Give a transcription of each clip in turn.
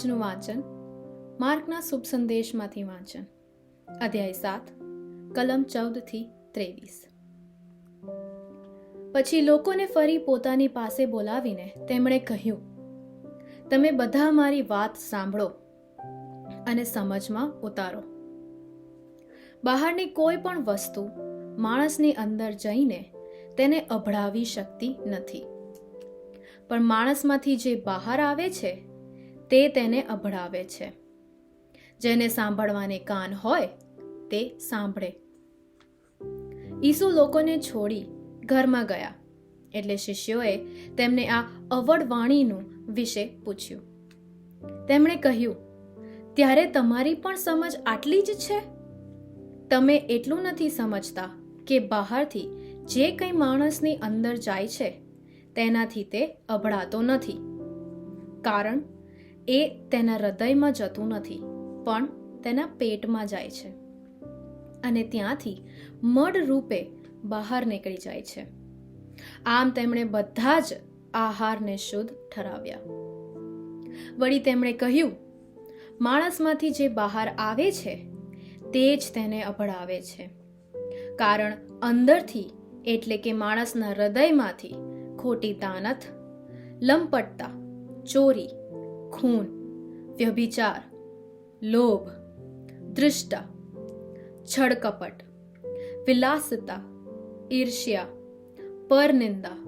આજનું વાંચન માર્કના શુભ સંદેશમાંથી વાંચન. અધ્યાય સાત, કલમ ચૌદથી ત્રેવીસ. પછી લોકોને ફરી પોતાની પાસે બોલાવીને તેમણે કહ્યું, તમે બધા મારી વાત સાંભળો અને સમજમાં ઉતારો. બહારની કોઈ પણ વસ્તુ માણસની અંદર જઈને તેને અભડાવી શકતી નથી. પણ માણસમાંથી જે બહાર આવે છે તે તેને અભડાવે છે. જેને સાંભળવાને કાન હોય, તે સાંભળે. ઈસુ લોકોને છોડી ઘરમાં ગયા. એટલે શિષ્યોએ તેમને આ અવડવાણીનું વિશે પૂછ્યું. તેમણે કહ્યું, ત્યારે તમારી પણ સમજ આટલી જ છે? તમે એટલું નથી સમજતા કે બહારથી જે કંઈ માણસની અંદર જાય છે, તેનાથી તે અભડાતો નથી. કારણ એ તેના હૃદયમાં જતું નથી, પણ તેના પેટમાં જાય છે. અને ત્યાંથી મડ રૂપે બહાર નીકળી જાય છે. આમ તેમણે બધા જ આહારને શુદ્ધ ઠરાવ્યા. વળી તેમણે કહ્યું, માણસમાંથી જે બહાર આવે છે, તે જ તેને અભડાવે છે. કારણ અંદરથી એટલે કે માણસના હૃદયમાંથી ખોટી તાનથ લંપટતા, ચોરી ખૂન વ્યભિચાર લોભ દૃષ્ટા છળકપટ વિલાસતા ઈર્ષ્યા પરનિંદા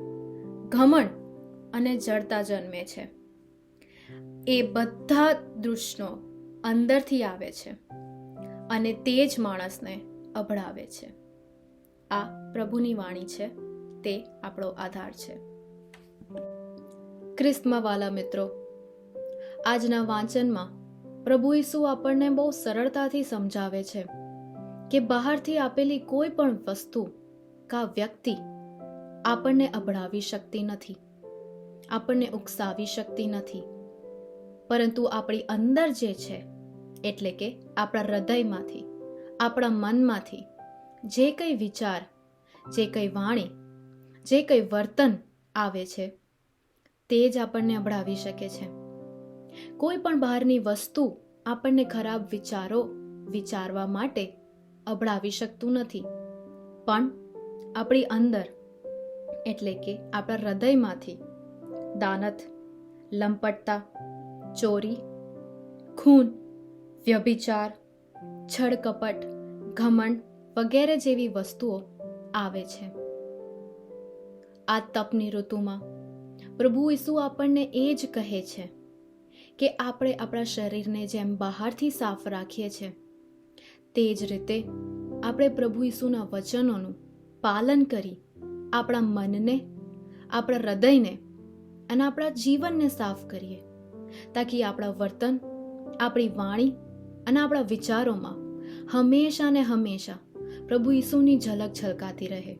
ઘમંડ અને જડતા જન્મે છે એ બધા દૃશ્યો અંદરથી આવે છે અને તે જ માણસને અભડાવે છે આ પ્રભુની વાણી છે તે આપણો આધાર છે ક્રિસ્મવાલા મિત્રો આજના વાંચનમાં પ્રભુ ઈસુ આપણને બહુ સરળતાથી સમજાવે છે કે બહારથી આપેલી કોઈ પણ વસ્તુ કા વ્યક્તિ આપણને અભડાવી શકતી નથી, આપણને ઉકસાવી શકતી નથી. પરંતુ આપણી અંદર જે છે, એટલે કે આપણા હૃદયમાંથી, આપણા મનમાંથી, જે કંઈ વિચાર, જે કંઈ વાણી, જે કંઈ વર્તન આવે છે, તે જ આપણને અભડાવી શકે છે. કોઈ પણ બહારની વસ્તુ આપણને ખરાબ વિચારો વિચારવા માટે અભડાવી શકતું નથી. પણ આપણી અંદર, એટલે કે આપણા હૃદયમાંથી, દાનત, લંપટતા, ચોરી, ખૂન, વ્યભિચાર, છળકપટ, ઘમંડ વગેરે જેવી વસ્તુઓ આવે છે. આ તપની ઋતુમાં પ્રભુ ઈસુ આપણને એ જ કહે છે. કે આપણે આપણા શરીરને જેમ બહારથી સાફ રાખીએ છીએ, તે જ રીતે આપણે પ્રભુ ઈસુના વચનોનું પાલન કરી આપણા મનને, આપણા હૃદયને અને આપણા જીવનને સાફ કરીએ, તાકી આપણા વર્તન, આપણી વાણી અને આપણા વિચારોમાં હંમેશા ને હંમેશા પ્રભુ ઈસુની ઝલક છલકાતી રહે.